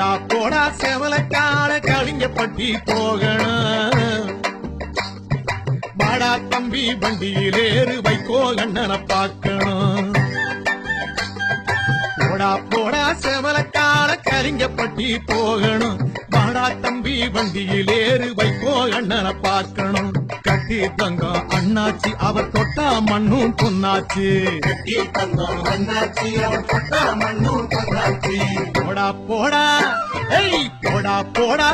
போடா போடா செவலக்கால பட்டி போகணும். பாடா தம்பி வண்டியிலேறு வைக்கோ கண்ணனை பார்க்கணும். போடா போடா செவலக்கார கலிங்க பட்டி போகணும். பாடா தம்பி வண்டியிலேறு வைக்கோ கண்ணனை பார்க்கணும். கட்டி தங்கம் அண்ணாச்சி அவர் தொட்டா மண்ணும் பொன்னாச்சு. கட்டி தந்தோம் வந்தாச்சு அவன் தொட்டா மண்ணும் பொன்னாச்சு. போடா போடா. ஏய் போடா போடா.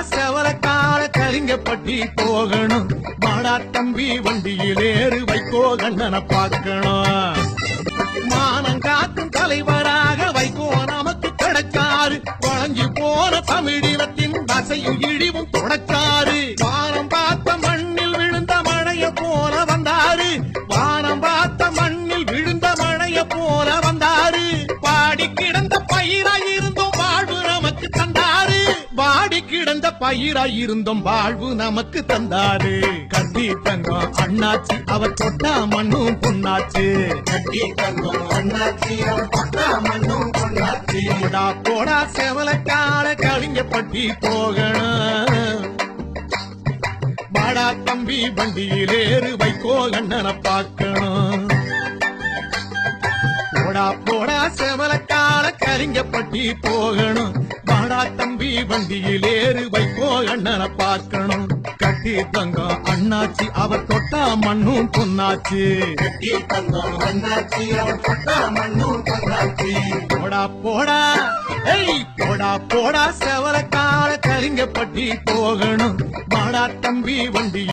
கால கலிங்கப்பட்டி போகணும். மாடா தம்பி வண்டியில் ஏறு வைகோ கண்ணனை பார்க்கணும். மானம் காக்கும் தலைவராக வைகோ நமக்கு கிடைச்சாரு. வழங்கி போன தமிழினத்தின் தசையும் இழிவும் தொடச்சாரு. வானம் பார்த்த மண்ணில் விழுந்த மழைய போல வந்தாரு. வானம் பார்த்த மண்ணில் விழுந்த மழைய போல கிடந்த பயிராய் இருந்தோம் வாழ்வு நமக்கு தந்தாரு. கட்டி தங்கம் அண்ணாச்சி அவர் தொட்டா மண்ணும் பொண்ணாச்சு கட்டி தங்கம் அண்ணாச்சி அவன் தொட்டா மண்ணும் பொண்ணாச்சு போடா போடா செவலக்கால கலிங்கப்பட்டி போகணும். வாடா தம்பி வண்டியிலேறு வைக்கோ கண்ணனை பார்க்கணும். போடா போடா செவலக்கால கலிங்கப்பட்டி போகணும். தம்பி வண்டியிலேறு வைக்கோ அண்ணனை பார்க்கணும். கட்டி தங்கம் அண்ணாச்சி அவர் தொட்டா மண்ணும் பொன்னாச்சு. கட்டி தந்தோம் வந்தாச்சு அவன் தொட்டா மண்ணும் கொண்டாச்சு போடா போடா. ஏய் போடா போடா. செவலக்கால கலிங்கப்பட்டி போகணும். வாடா தம்பி வண்டி